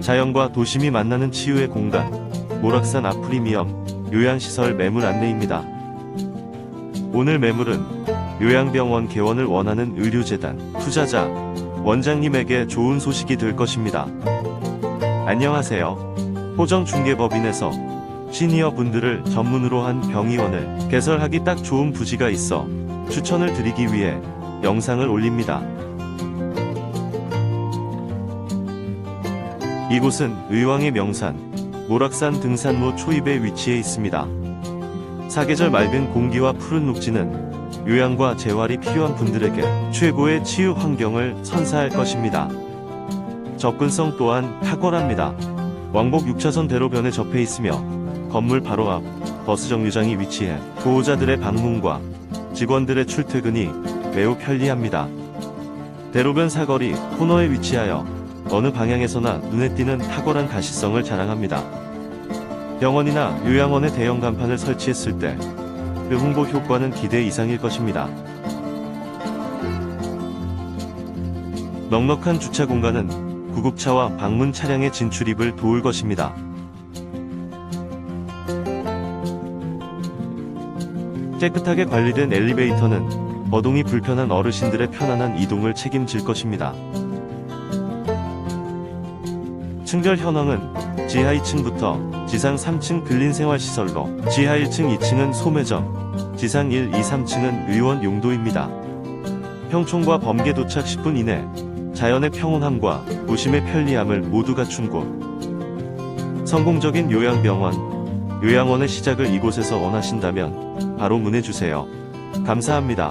자연과 도심이 만나는 치유의 공간 모락산 아프리미엄 요양시설 매물 안내입니다. 오늘 매물은 요양병원 개원을 원하는 의료재단 투자자 원장님에게 좋은 소식이 될 것입니다. 안녕하세요. 호정중개법인에서 시니어 분들을 전문으로 한 병의원을 개설하기 딱 좋은 부지가 있어 추천을 드리기 위해 영상을 올립니다. 이곳은 의왕의 명산 모락산 등산로 초입에 위치해 있습니다. 사계절 맑은 공기와 푸른 녹지는 요양과 재활이 필요한 분들에게 최고의 치유 환경을 선사할 것입니다. 접근성 또한 탁월합니다. 왕복 6차선 대로변에 접해 있으며 건물 바로 앞 버스 정류장이 위치해 보호자들의 방문과 직원들의 출퇴근이 매우 편리합니다. 대로변 사거리 코너에 위치하여 어느 방향에서나 눈에 띄는 탁월한 가시성을 자랑합니다. 병원이나 요양원에 대형 간판을 설치했을 때 그 홍보 효과는 기대 이상일 것입니다. 넉넉한 주차 공간은 구급차와 방문 차량의 진출입을 도울 것입니다. 깨끗하게 관리된 엘리베이터는 거동이 불편한 어르신들의 편안한 이동을 책임질 것입니다. 층별 현황은 지하 2층부터 지상 3층 근린 생활시설로 지하 1층 2층은 소매점, 지상 1, 2, 3층은 의원 용도입니다. 평촌과 범계 도착 10분 이내 자연의 평온함과 도심의 편리함을 모두 갖춘 곳. 성공적인 요양병원, 요양원의 시작을 이곳에서 원하신다면 바로 문의주세요. 감사합니다.